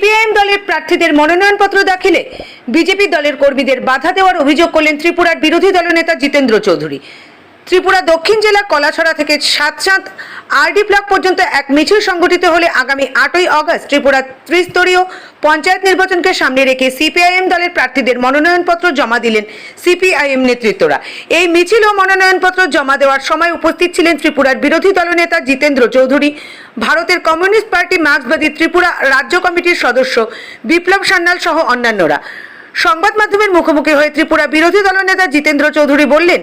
CPIM দলের প্রার্থীদের মনোনয়নপত্র দাখিলে বিজেপি দলের কর্মীদের বাধা দেওয়ার অভিযোগ করলেন ত্রিপুরার বিরোধী দলনেতা জিতেন্দ্র চৌধুরী। ত্রিপুরা দক্ষিণ জেলা কলাছড়া থেকে সাতচাঁদ আরডি ব্লক পর্যন্ত এক মিছিল সংগঠিত হলে আগামী আটই আগস্ট ত্রিপুরা ত্রিস্তরীয় পঞ্চায়েত নির্বাচনকে সামনে রেখে সিপিআইএম দলের প্রার্থীদের মনোনয়নপত্র জমা দিলেন সিপিআইএম নেতৃত্বরা। এই মিছিল ও মনোনয়নপত্র জমা দেওয়ার সময় উপস্থিত ছিলেন ত্রিপুরার বিরোধী দলনেতা জিতেন্দ্র চৌধুরী, ভারতের কমিউনিস্ট পার্টি মার্ক্সবাদী ত্রিপুরা রাজ্য কমিটির সদস্য বিপ্লব সান্যাল সহ অন্যান্যরা। সংবাদ মাধ্যমের মুখোমুখি হয়ে ত্রিপুরা বিরোধী দলনেতা জিতেন্দ্র চৌধুরী বললেন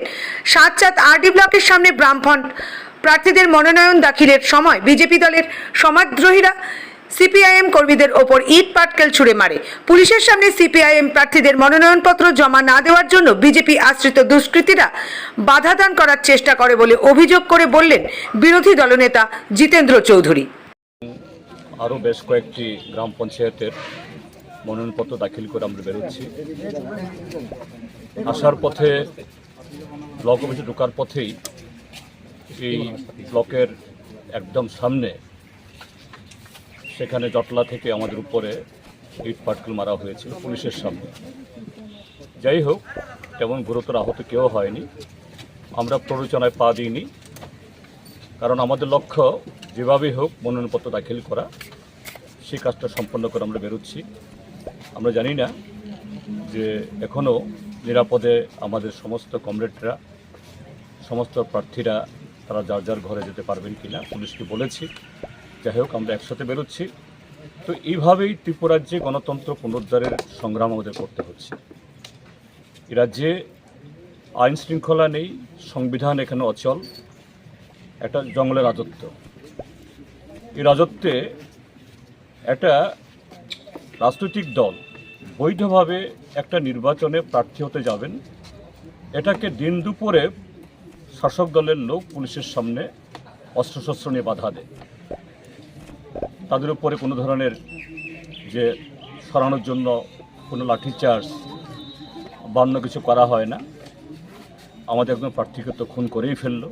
সাতচাঁদ আরডি ব্লকের সামনে ব্রাহ্মণ। প্রার্থীদের মনোনয়ন দাখিলের সময় বিজেপি দলের সমাজদ্রোহীরা সিপিআইএম কর্মীদের ওপর ইট পাটকেল ছুড়ে মারে। পুলিশের সামনে সিপিআইএম প্রার্থীদের মনোনয়নপত্র জমা না দেওয়ার জন্য বিজেপি আশ্রিত দুষ্কৃতীরা বাধা দান করার চেষ্টা করে বলে অভিযোগ করে বললেন বিরোধী দলনেতা জিতেন্দ্র চৌধুরী। আরও বেশ কয়েকটি গ্রাম পঞ্চায়েতের মনোনয়নপত্র দাখিল করে আমরা বেরোচ্ছি। আসার পথে, ব্লক অফিসে ঢোকার পথেই এই ব্লকের একদম সামনে, সেখানে জটলা থেকে আমাদের উপরে ইট পাটকেল মারা হয়েছিল পুলিশের সামনে। যাই হোক, তেমন গুরুতর আহত কেউ হয়নি। আমরা প্ররোচনায় পা দিইনি। কারণ আমাদের লক্ষ্য, যেভাবেই হোক মনোনয়নপত্র দাখিল করা, সেই কাজটা সম্পন্ন করে আমরা বেরোচ্ছি। আমরা জানি না যে এখনও নিরাপদে আমাদের সমস্ত কমরেডরা, সমস্ত প্রার্থীরা তারা যার যার ঘরে যেতে পারবেন কি না পুলিশকে বলেছি। যাই হোক, আমরা একসাথে বেরোচ্ছি। তো এইভাবেই ত্রিপুরাজ্যে গণতন্ত্র পুনরুদ্ধারের সংগ্রাম আমাদের করতে হচ্ছে। এ রাজ্যে আইন শৃঙ্খলা নেই, সংবিধান এখানে অচল, একটা জঙ্গলের রাজত্ব। এই রাজত্বে একটা রাজনৈতিক দল বৈধভাবে একটা নির্বাচনে প্রার্থী হতে যাবেন। এটাকে দিন দুপুরে শাসক দলের লোক পুলিশের সামনে অস্ত্রশস্ত্র নিয়ে বাধা দেয়। তাদের উপরে কোনো ধরনের যে সরানোর জন্য কোনো লাঠিচার্জ বা অন্য কিছু করা হয় না। আমাদের একজন প্রার্থীকে তো খুন করেই ফেলল।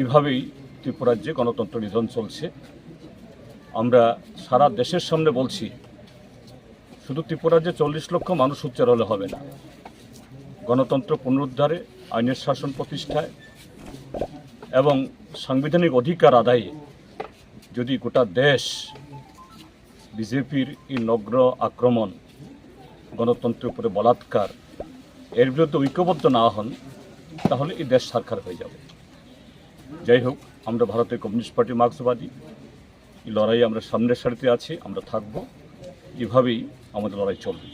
এইভাবেই ত্রিপুরাজ্যে গণতন্ত্র নিধন চলছে। আমরা সারা দেশের সামনে বলছি শুধু ত্রিপুরাজ্যে চল্লিশ লক্ষ মানুষ উচ্চার হলে হবে না, গণতন্ত্র পুনরুদ্ধারে, আইনের শাসন প্রতিষ্ঠায় এবং সাংবিধানিক অধিকার আদায়ে যদি গোটা দেশ বিজেপির এই নগ্ন আক্রমণ, গণতন্ত্রের উপরে বলাৎকার, এর বিরুদ্ধে ঐক্যবদ্ধ না হন, তাহলে এই দেশ সারখার হয়ে যাবে। যাই হোক, আমরা ভারতের কমিউনিস্ট পার্টি মার্ক্সবাদী, এই লড়াই আমরা সামনের সারিতে আছি, আমরা থাকব। এভাবেই আমাদের লড়াই চলবে।